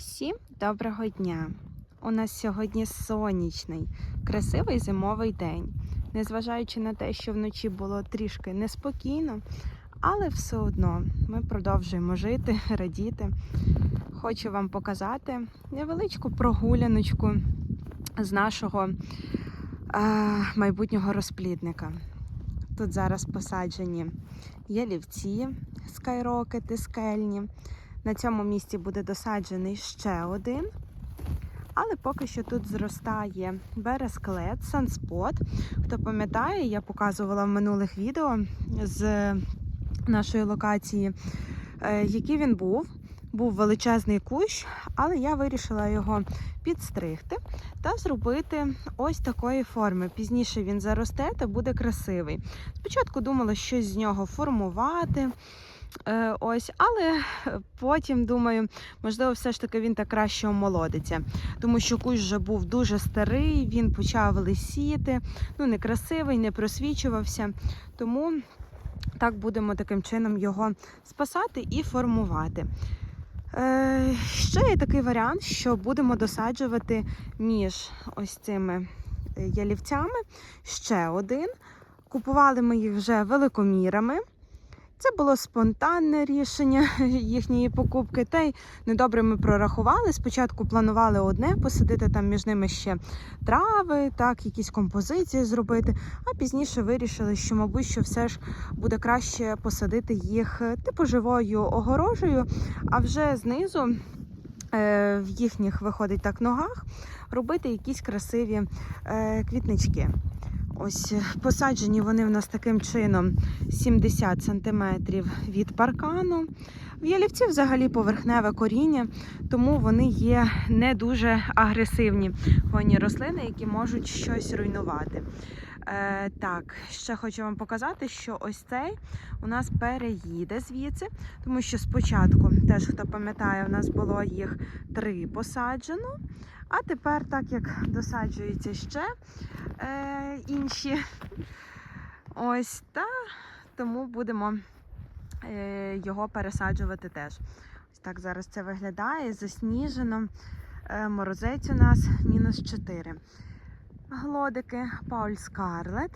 Всім доброго дня! У нас сьогодні сонячний, красивий зимовий день. Незважаючи на те, що вночі було трішки неспокійно, але все одно ми продовжуємо жити, радіти. Хочу вам показати невеличку прогуляночку з нашого е, майбутнього розплідника. Тут зараз посаджені ялівці, скайрокети, скельні. На цьому місці буде досаджений ще один. Але поки що тут зростає бересклет, санспот. Хто пам'ятає, я показувала в минулих відео з нашої локації, е, який він був. Був величезний кущ, але я вирішила його підстригти та зробити ось такої форми. Пізніше він заросте та буде красивий. Спочатку думала щось з нього формувати. Е, Ось, але потім думаю, можливо, все ж таки він так краще омолодиться, тому що кущ вже був дуже старий, він почав лисіти, ну некрасивий, не просвічувався. Тому так будемо таким чином його спасати і формувати. Е, ще є такий варіант, що будемо досаджувати між ось цими е, ялівцями ще один. Купували ми їх вже великомірами. Це було спонтанне рішення їхньої покупки. Та й недобре ми прорахували. Спочатку планували одне посадити там між ними ще трави, так, якісь композиції зробити. А пізніше вирішили, що, мабуть, що все ж буде краще посадити їх е, типу живою огорожею, а вже знизу. е, В їхніх виходить так ногах робити якісь красиві е, квітнички. Ось е, посаджені вони в нас таким чином 70 см від паркану. В ялівці взагалі поверхневе коріння, тому вони є не дуже агресивні хвойні рослини, які можуть щось руйнувати. Е, так, ще хочу вам показати, що ось цей у нас переїде звідси, тому що спочатку, теж хто пам'ятає, у нас було їх три посаджено. А тепер, так як досаджуються ще е, інші, ось та тому будемо е, його пересаджувати теж. Ось так зараз це виглядає. Засніжено. Е, морозець у нас мінус 4. Глодики Пауль Скарлет.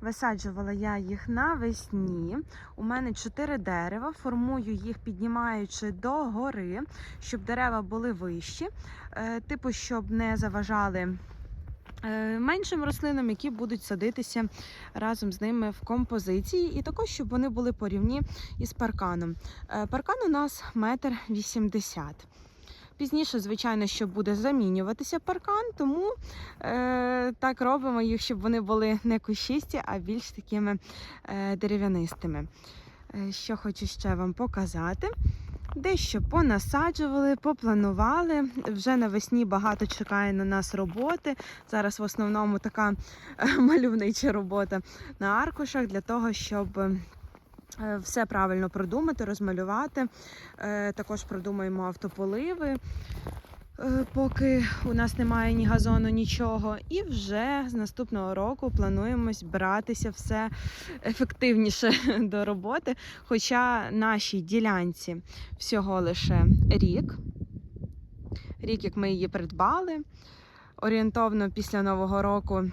Висаджувала я їх навесні. У мене чотири дерева. Формую їх, піднімаючи до гори, щоб дерева були вищі, е, типу, щоб не заважали е, меншим рослинам, які будуть садитися разом з ними в композиції, і також, щоб вони були порівні із парканом. Е, Паркан у нас метр вісімдесят. Пізніше, звичайно, що буде замінюватися паркан, тому е, так робимо їх, щоб вони були не кущисті, а більш такими е, дерев'янистими. Е, що хочу ще вам показати. Дещо понасаджували, попланували. Вже навесні багато чекає на нас роботи. Зараз в основному така е, мальовнича робота на аркушах для того, щоб все правильно продумати, розмалювати. Е, Також продумаємо автополиви, е, поки у нас немає ні газону, нічого. І вже з наступного року плануємо братися все ефективніше до роботи. Хоча нашій ділянці всього лише рік. Рік, як ми її придбали. Орієнтовно після Нового року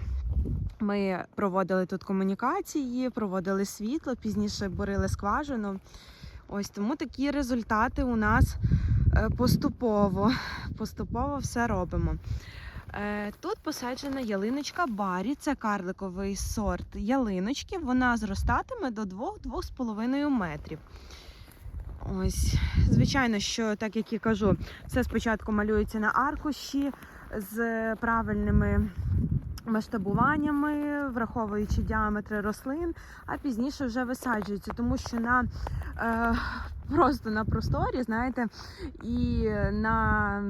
ми проводили тут комунікації, проводили світло, пізніше бурили скважину. Ось тому такі результати у нас е, поступово. Поступово все робимо. Е, Тут посаджена ялиночка Барі, це карликовий сорт ялиночки. Вона зростатиме до 2-2,5 метрів. Ось, звичайно, що, так як і кажу, все спочатку малюється на аркуші з правильними масштабуваннями, враховуючи діаметри рослин, а пізніше вже висаджується, тому що на е, просто на просторі, знаєте, і на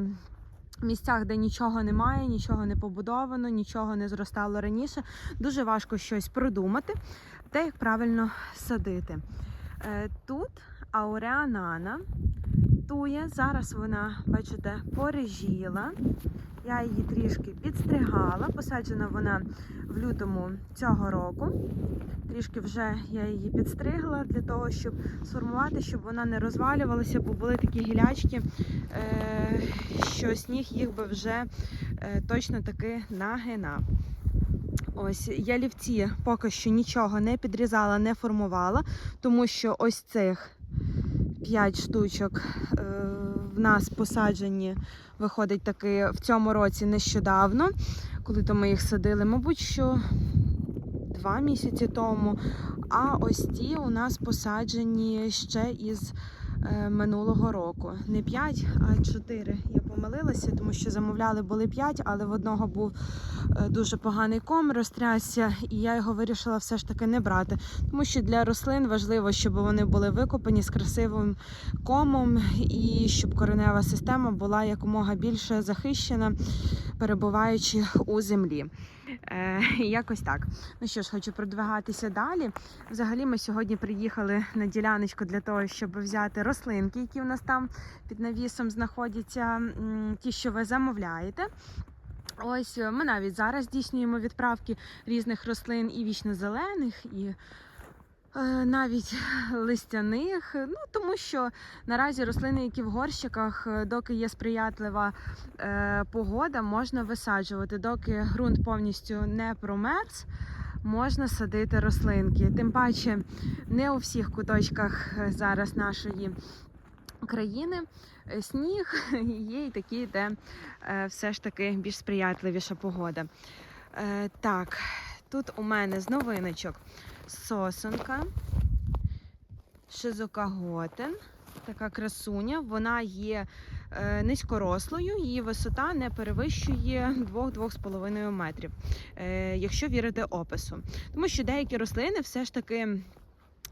місцях, де нічого немає, нічого не побудовано, нічого не зростало раніше, дуже важко щось продумати, де їх правильно садити. Е, тут ауреанана тує. Зараз вона, бачите, порежіла. Я її трішки підстригала. Посаджена вона в лютому цього року. Трішки вже я її підстригла для того, щоб сформувати, щоб вона не розвалювалася, бо були такі гілячки, е, що сніг їх би вже е, точно таки нагинав. Ось ялівці поки що нічого не підрізала, не формувала, тому що ось цих 5 штучок е, в нас посаджені, виходить таки в цьому році нещодавно, коли то ми їх садили, мабуть, що два місяці тому. А ось ті у нас посаджені ще із е, минулого року. Не 5, а 4. Я помилилася, тому що замовляли були 5, але в одного був е, дуже поганий ком, розтрясся, і я його вирішила все ж таки не брати. Тому що для рослин важливо, щоб вони були викопані з красивим комом, і щоб коренева система була якомога більше захищена, перебуваючи у землі. Е, якось так. Ну що ж, хочу продвигатися далі. Взагалі, ми сьогодні приїхали на діляночку для того, щоб взяти рослинки, які у нас там під навісом знаходяться, ті, що ви замовляєте. Ось е, ми навіть зараз здійснюємо відправки різних рослин і вічно-зелених, і е, навіть листяних. Ну тому що наразі рослини, які в горщиках, е, доки є сприятлива е, погода, можна висаджувати, доки ґрунт повністю не промерз. Можна садити рослинки. Тим паче не у всіх куточках е, зараз нашої країни е, сніг є і такі, де е, все ж таки більш сприятливіша погода. Е, Так, тут у мене з новиночок сосонка, шизокаготен, така красуня. Вона є низькорослою, її висота не перевищує 2-2,5 метрів, якщо вірити опису. Тому що деякі рослини все ж таки.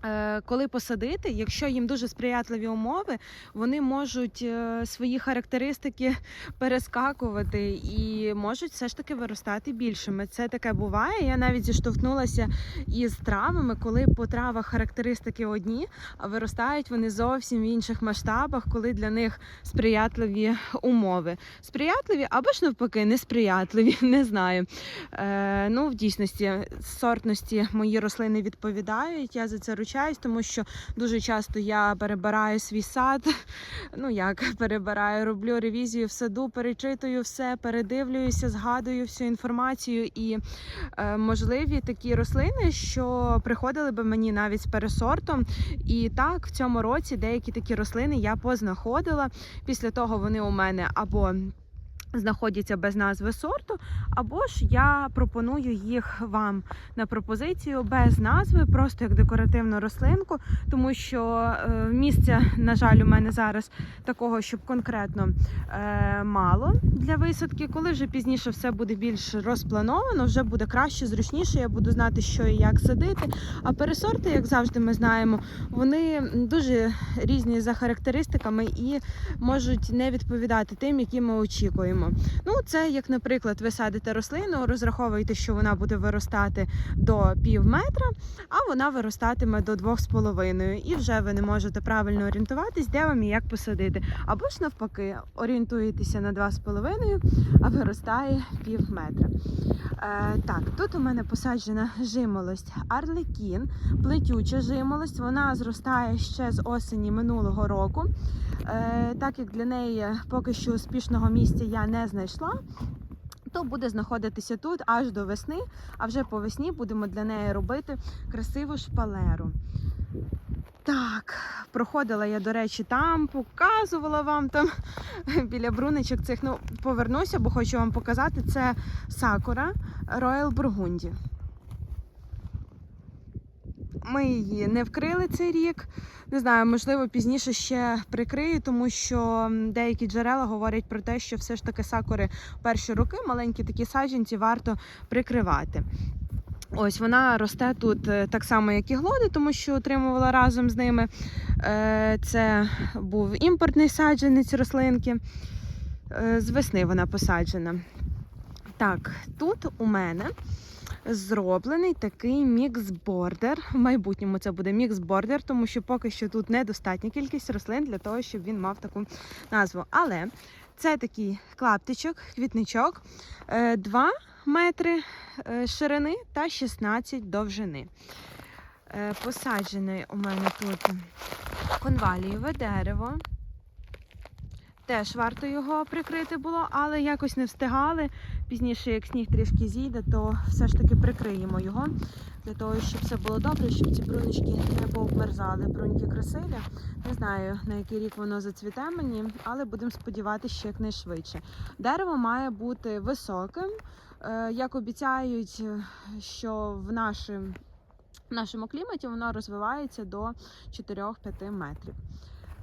Е, Коли посадити, якщо їм дуже сприятливі умови, вони можуть е, свої характеристики перескакувати і можуть все ж таки виростати більшими. Це таке буває. Я навіть зіштовхнулася із травами, коли по травах характеристики одні, а виростають вони зовсім в інших масштабах, коли для них сприятливі умови. Сприятливі або ж навпаки, несприятливі, не знаю. Е, ну, в дійсності, сортності мої рослини відповідають. Я за це ручаюсь, тому що дуже часто я перебираю свій сад. Ну як перебираю, роблю ревізію в саду, перечитую все, передивлююся, згадую всю інформацію і е, можливі такі рослини, що приходили би мені навіть з пересортом. І так, в цьому році деякі такі рослини я познаходила. Після того вони у мене або знаходяться без назви сорту, або ж я пропоную їх вам на пропозицію без назви, просто як декоративну рослинку, тому що е, місця, на жаль, у мене зараз такого, щоб конкретно е, мало для висадки. Коли вже пізніше все буде більш розплановано, вже буде краще, зручніше. Я буду знати, що і як садити. А пересорти, як завжди, ми знаємо, вони дуже різні за характеристиками і можуть не відповідати тим, які ми очікуємо. Ну, це як, наприклад, ви садите рослину, розраховуєте, що вона буде виростати до пів метра, а вона виростатиме до двох з половиною. І вже ви не можете правильно орієнтуватись, де вам і як посадити. Або ж навпаки, орієнтуєтеся на два з половиною, а виростає пів метра. Е, так, тут у мене посаджена жимолость Арлекін, плетюча жимолость. Вона зростає ще з осені минулого року. Е, так як для неї поки що успішного місця я не знайшла. То буде знаходитися тут аж до весни, а вже по весні будемо для неї робити красиву шпалеру. Так, проходила я, до речі, там, показувала вам там біля бруничок цих. Ну, повернуся, бо хочу вам показати. Це Сакура Royal Burgundy. Ми її не вкрили цей рік. Не знаю, можливо, пізніше ще прикрию, тому що деякі джерела говорять про те, що все ж таки сакури перші роки маленькі такі саджанці варто прикривати. Ось вона росте тут е, так само, як і глоди, тому що отримувала разом з ними. Е, Це був імпортний саджанець рослинки. Е, З весни вона посаджена. Так, тут у мене зроблений такий мікс-бордер. В майбутньому це буде мікс-бордер, тому що поки що тут недостатня кількість рослин для того, щоб він мав таку назву. Але це такий клаптичок, квітничок, 2 метри е, ширини та 16 довжини. Е, Посаджене у мене тут конвалієве дерево. Теж варто його прикрити було, але якось не встигали. Пізніше, як сніг трішки зійде, то все ж таки прикриємо його для того, щоб все було добре, щоб ці брунечки не пообмерзали. Бруньки красиві. Не знаю на який рік воно зацвіте мені, але будемо сподіватися, що якнайшвидше. Дерево має бути високим. Е, Як обіцяють, е, що в нашому, в нашому кліматі воно розвивається до 4-5 метрів.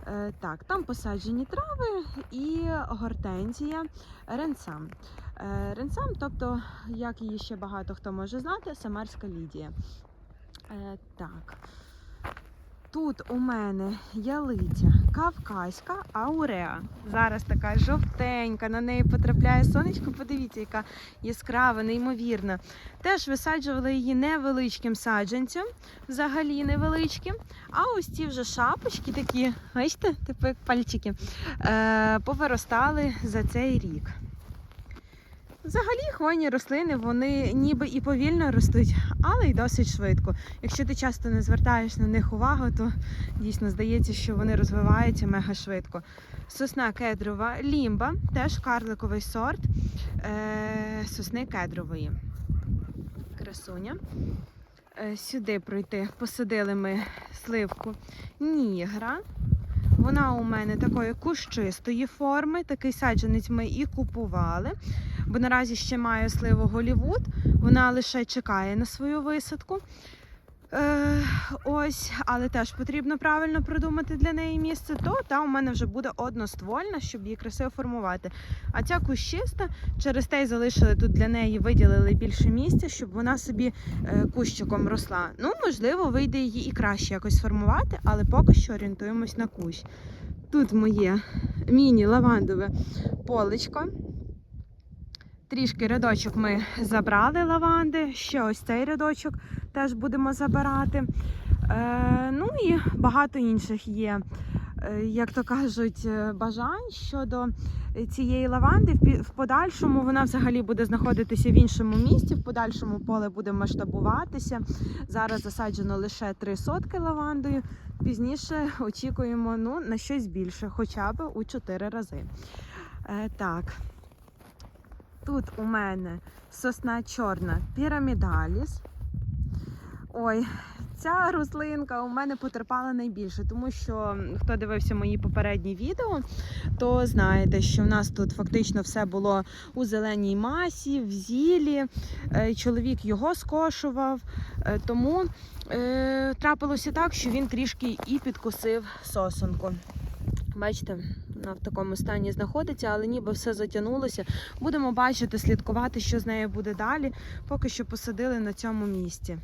Е, Так, там посаджені трави і гортензія ренсам. Е, Ренсам, тобто, як її ще багато хто може знати, самарська лідія. Е, Так. Тут у мене ялиця кавказька ауреа. Зараз така жовтенька, на неї потрапляє сонечко. Подивіться, яка яскрава, неймовірна. Теж висаджували її невеличким саджанцем, взагалі невеличким. А ось ці вже шапочки такі, бачите, типу як пальчики, е, повиростали за цей рік. Взагалі хвойні рослини вони ніби і повільно ростуть, але й досить швидко. Якщо ти часто не звертаєш на них увагу, то дійсно здається, що вони розвиваються мега швидко. Сосна кедрова, лімба, теж карликовий сорт е- сосни кедрової. Красуня. Е, Сюди пройти посадили ми сливку нігра. Вона у мене такої кущистої форми. Такий саджанець ми і купували, бо наразі ще маю сливу Голівуд. Вона лише чекає на свою висадку. Е, ось, але теж потрібно правильно продумати для неї місце, то та у мене вже буде одноствольна, щоб її красиво формувати. А ця кущиста через те й залишили тут для неї, виділили більше місця, щоб вона собі е, кущиком росла. Ну, можливо, вийде її і краще якось сформувати, але поки що орієнтуємось на кущ. Тут моє міні-лавандове полечко. Трішки рядочок ми забрали лаванди, ще ось цей рядочок теж будемо забирати. Е, ну і багато інших є, е, як то кажуть, е, бажань щодо цієї лаванди. В подальшому вона взагалі буде знаходитися в іншому місці, в подальшому поле буде масштабуватися. Зараз засаджено лише три сотки лавандою. Пізніше очікуємо ну, на щось більше, хоча б у 4 рази. Так. Тут у мене сосна чорна пірамідаліс. Ой, ця рослинка у мене потерпала найбільше, тому що хто дивився мої попередні відео, то знаєте, що в нас тут фактично все було у зеленій масі, в зілі. Е, Чоловік його скошував, е, тому е, трапилося так, що він трішки і підкусив сосонку. Бачите, в такому стані знаходиться, але ніби все затягнулося. Будемо бачити, слідкувати, що з нею буде далі. Поки що посадили на цьому місці.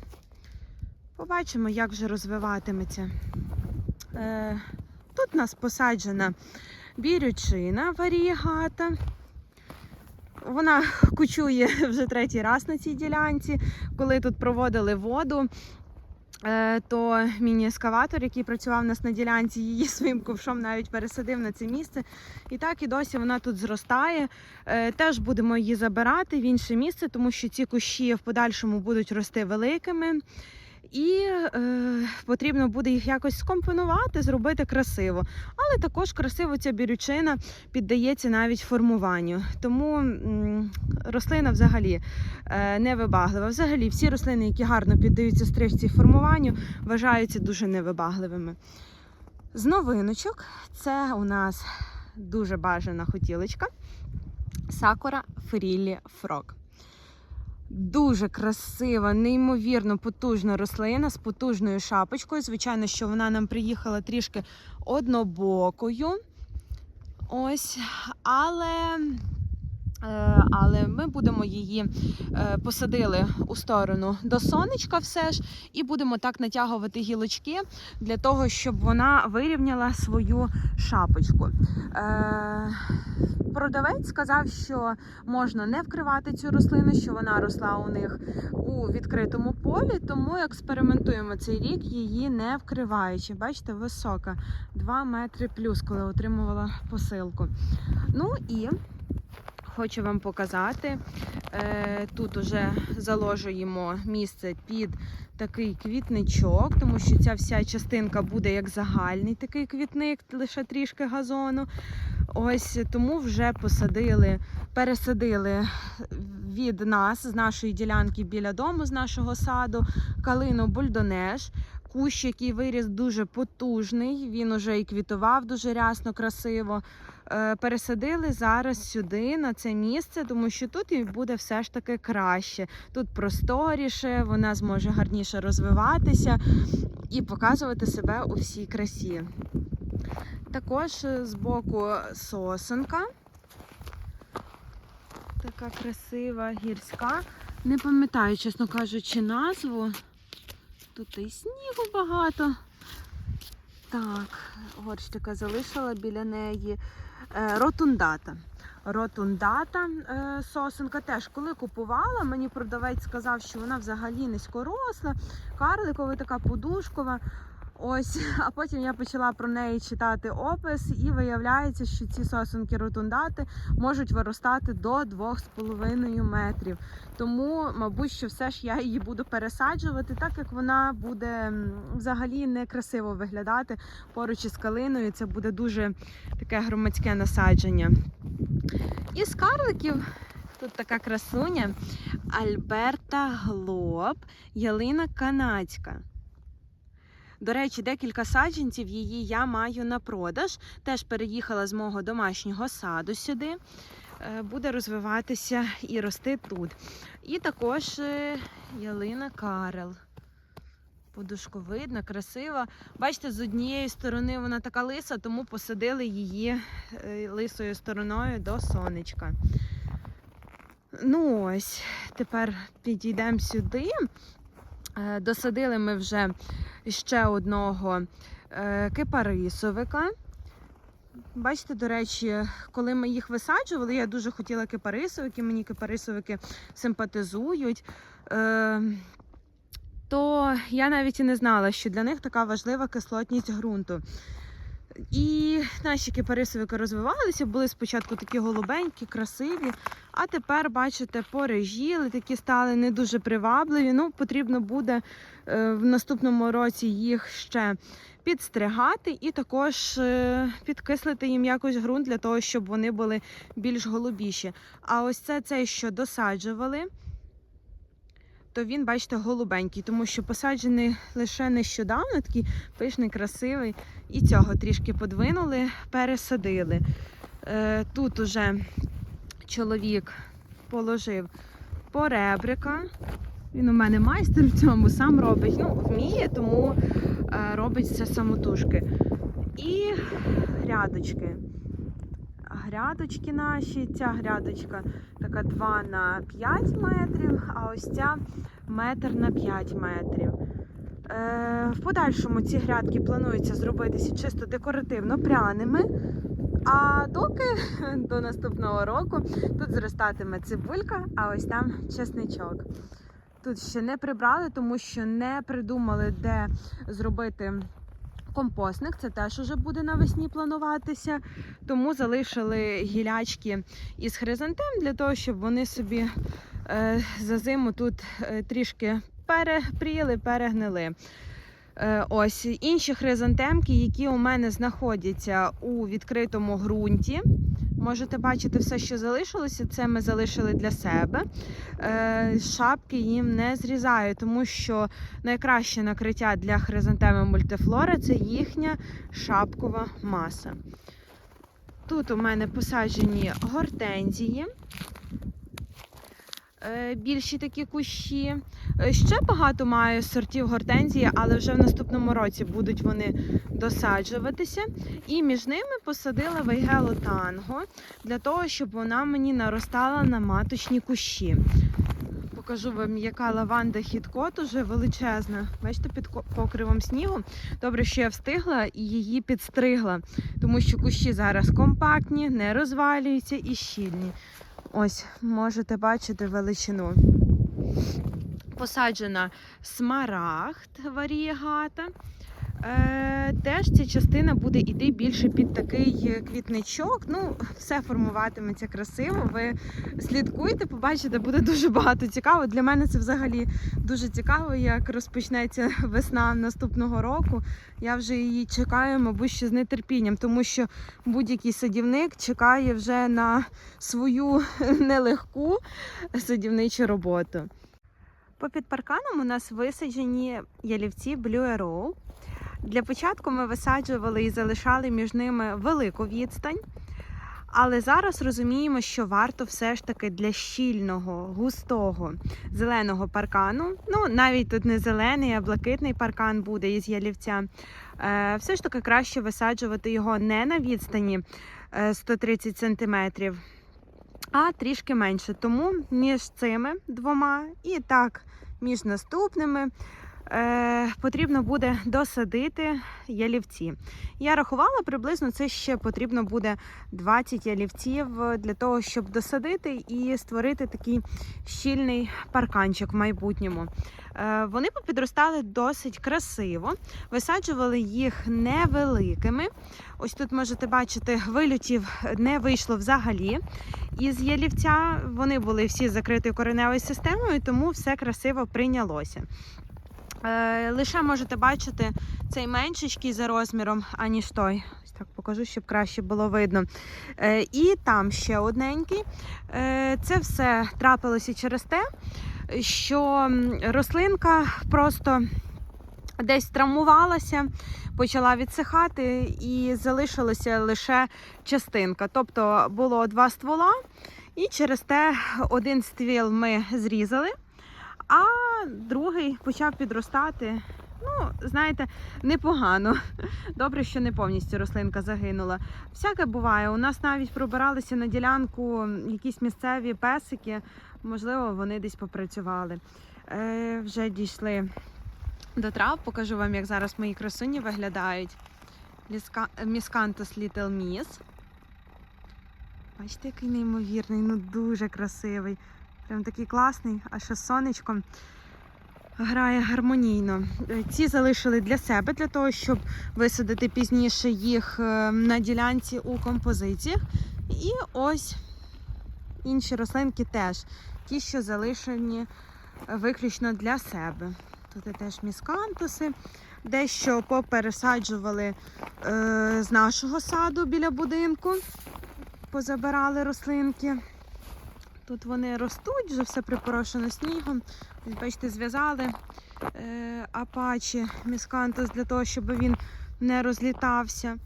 Побачимо, як вже розвиватиметься. Е, тут у нас посаджена бірючина варієгата. Вона кучує вже третій раз на цій ділянці. Коли тут проводили воду, то міні-ескаватор, який працював у нас на ділянці, її своїм ковшом навіть пересадив на це місце. І так і досі вона тут зростає. Е, Теж будемо її забирати в інше місце, тому що ці кущі в подальшому будуть рости великими. І е, потрібно буде їх якось скомпонувати, зробити красиво. Але також красиво ця бірючина піддається навіть формуванню. Тому м, рослина взагалі е, невибаглива. Взагалі, всі рослини, які гарно піддаються стрижці формуванню, вважаються дуже невибагливими. З новиночок це у нас дуже бажана хотілочка Сакура Фрілі Фрок. Дуже красива, неймовірно потужна рослина з потужною шапочкою. Звичайно, що вона нам приїхала трішки однобокою. Ось, але, але ми будемо її е, посадили у сторону до сонечка все ж, і будемо так натягувати гілочки для того, щоб вона вирівняла свою шапочку. Е, Продавець сказав, що можна не вкривати цю рослину, що вона росла у них у відкритому полі, тому експериментуємо цей рік, її не вкриваючи. Бачите, висока 2 метри плюс, коли отримувала посилку. Ну і хочу вам показати. Е, Тут уже заложуємо місце під такий квітничок, тому що ця вся частинка буде як загальний такий квітник, лише трішки газону. Ось тому вже посадили, пересадили від нас з нашої ділянки біля дому, з нашого саду, калину бульдонеж. Кущ, який виріс дуже потужний, він уже і квітував дуже рясно, красиво. Е, Пересадили зараз сюди, на це місце, тому що тут їй буде все ж таки краще. Тут просторіше, вона зможе гарніше розвиватися і показувати себе у всій красі. Також е, з боку сосенка. Така красива, гірська. Не пам'ятаю, чесно кажучи, назву. Тут і снігу багато. Так, горщика залишила біля неї. Е, Ротундата. Ротундата е, сосенка теж, коли купувала, мені продавець сказав, що вона взагалі низькоросла, карликова, така подушкова. Ось, а потім я почала про неї читати опис, і виявляється, що ці сосенки ротундати можуть виростати до 2,5 метрів. Тому, мабуть, що все ж я її буду пересаджувати, так як вона буде взагалі некрасиво виглядати поруч із калиною. Це буде дуже таке громадське насадження. Із карликів тут така красуня Альберта Глоб, ялина канадська. До речі, декілька саджанців її я маю на продаж. Теж переїхала з мого домашнього саду сюди. Е, Буде розвиватися і рости тут. І також е, ялина Карел. Подушковидна, красива. Бачите, з однієї сторони вона така лиса, тому посадили її е, лисою стороною до сонечка. Ну ось, тепер підійдемо сюди. Е, Досадили ми вже ще одного е, кипарисовика. Бачите, до речі, коли ми їх висаджували, я дуже хотіла кипарисовики, мені кипарисовики симпатизують. Е, то я навіть і не знала, що для них така важлива кислотність ґрунту. І наші кипарисовики розвивалися, були спочатку такі голубенькі, красиві, а тепер, бачите, порежіли, такі стали не дуже привабливі. Ну, потрібно буде е, в наступному році їх ще підстригати і також е, підкислити їм якось ґрунт для того, щоб вони були більш голубіші. А ось це цей, що досаджували, то він, бачите, голубенький, тому що посаджений лише нещодавно, такий пишний, красивий. І цього трішки подвинули, пересадили. Е, Тут уже чоловік положив поребрика. Він у мене майстер в цьому, сам робить. Ну, вміє, тому е, робить все самотужки. І грядочки. Грядочки наші, ця грядочка така 2 на 5 метрів, а ось ця метр на 5 метрів. Е, В подальшому ці грядки планується зробитися чисто декоративно пряними. А доки до наступного року тут зростатиме цибулька, а ось там чесничок. Тут ще не прибрали, тому що не придумали, де зробити компостник. Це теж уже буде навесні плануватися. Тому залишили гілячки із хризантем для того, щоб вони собі е, за зиму тут е, трішки перепріли, перегнили. Е, Ось інші хризантемки, які у мене знаходяться у відкритому ґрунті. Можете бачити все, що залишилося. Це ми залишили для себе. Е, Шапки їм не зрізаю, тому що найкраще накриття для хризантеми мультифлора це їхня шапкова маса. Тут у мене посаджені гортензії. Е, Більші такі кущі. Е, Ще багато маю сортів гортензії, але вже в наступному році будуть вони досаджуватися. І між ними посадила вейгелу танго для того, щоб вона мені наростала на маточні кущі. Покажу вам, яка лаванда хіткот уже величезна. Бачите, під покривом снігу. Добре, що я встигла і її підстригла, тому що кущі зараз компактні, не розвалюються і щільні. Ось можете бачити величину. Посаджена смарагд варієгата. Е, теж ця частина буде йти більше під такий е, квітничок. Ну, все формуватиметься красиво. Ви слідкуйте, побачите, буде дуже багато цікаво. Для мене це взагалі дуже цікаво, як розпочнеться весна наступного року. Я вже її чекаю, мабуть, що з нетерпінням, тому що будь-який садівник чекає вже на свою нелегку садівничу роботу. Попід парканом у нас висаджені ялівці Blue Arrow. Для початку ми висаджували і залишали між ними велику відстань. Але зараз розуміємо, що варто все ж таки для щільного, густого зеленого паркану. Ну, навіть тут не зелений, а блакитний паркан буде із ялівця. Е, все ж таки краще висаджувати його не на відстані е, 130 см, а трішки менше. Тому між цими двома і так між наступними е, потрібно буде досадити ялівці. Я рахувала, приблизно це ще потрібно буде 20 ялівців для того, щоб досадити і створити такий щільний парканчик в майбутньому. Е, вони попідростали досить красиво, висаджували їх невеликими. Ось тут можете бачити, вильотів не вийшло взагалі. Із ялівця вони були всі закритою кореневою системою, тому все красиво прийнялося. Е, лише можете бачити цей меншечкий за розміром, аніж той. Ось так покажу, щоб краще було видно. Е, і там ще одненький. Е, це все трапилося через те, що рослинка просто десь травмувалася, почала відсихати і залишилася лише частинка. Тобто було два ствола, і через те один ствіл ми зрізали, а другий почав підростати. Ну, знаєте, непогано. Добре, що не повністю рослинка загинула. Всяке буває. У нас навіть пробиралися на ділянку якісь місцеві песики. Можливо, вони десь попрацювали. Е, вже дійшли до трав. Покажу вам, як зараз мої красуні виглядають. Міскантус Little Miss. Бачите, який неймовірний, ну дуже красивий. Прям такий класний, а ще сонечком грає гармонійно. Е, Ці залишили для себе, для того, щоб висадити пізніше їх е, на ділянці у композиціях. І ось інші рослинки теж. Ті, що залишені виключно для себе. Тут теж міскантуси. Дещо попересаджували е, з нашого саду біля будинку, позабирали рослинки. Тут вони ростуть, вже все припорошено снігом. Бачите, зв'язали е, апачі міскантус для того, щоб він не розлітався.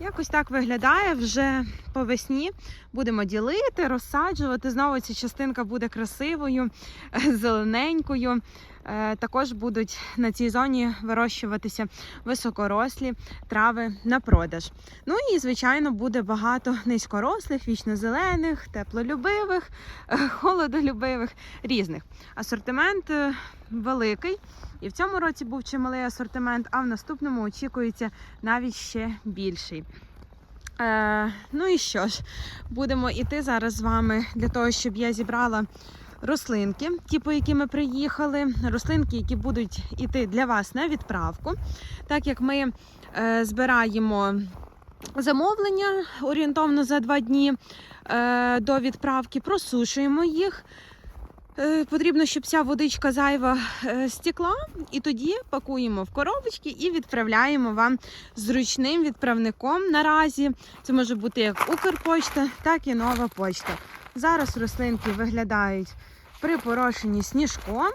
Якось так виглядає вже по весні. Будемо ділити, розсаджувати. Знову ця частинка буде красивою, зелененькою. Е, Також будуть на цій зоні вирощуватися високорослі трави на продаж. Ну і, звичайно, буде багато низькорослих, вічнозелених, теплолюбивих, е, холодолюбивих, різних. Асортимент е, великий. І в цьому році був чималий асортимент, а в наступному очікується навіть ще більший. Е, ну і що ж, будемо йти зараз з вами для того, щоб я зібрала рослинки, ті, по які ми приїхали, рослинки, які будуть йти для вас на відправку. Так як ми е, збираємо замовлення орієнтовно за два дні е, до відправки, просушуємо їх. Е, Потрібно, щоб вся водичка зайва е, стекла, і тоді пакуємо в коробочки і відправляємо вам зручним відправником наразі. Це може бути як Укрпочта, так і нова почта. Зараз рослинки виглядають припорошені сніжком.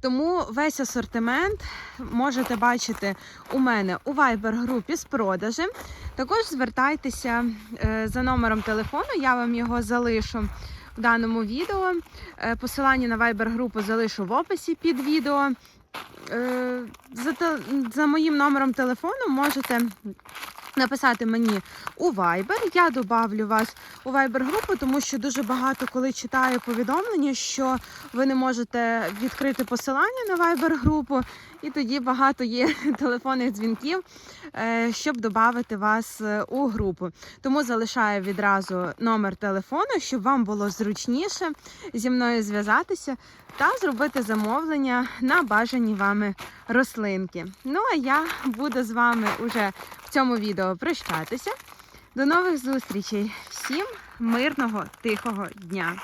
Тому весь асортимент можете бачити у мене у Viber-групі з продажем. Також звертайтеся е, за номером телефону, я вам його залишу в даному відео. Е, Посилання на Viber-групу залишу в описі під відео. Е, За, за моїм номером телефону можете написати мені у Viber. Я добавлю вас у Viber групу, тому що дуже багато коли читаю повідомлення, що ви не можете відкрити посилання на Viber групу, і тоді багато є телефонних дзвінків, щоб додати вас е, у групу. Тому залишаю відразу номер телефону, щоб вам було зручніше зі мною зв'язатися та зробити замовлення на бажані вами рослинки. Ну а я буду з вами уже в цьому відео прощатися. До нових зустрічей! Всім мирного, тихого дня!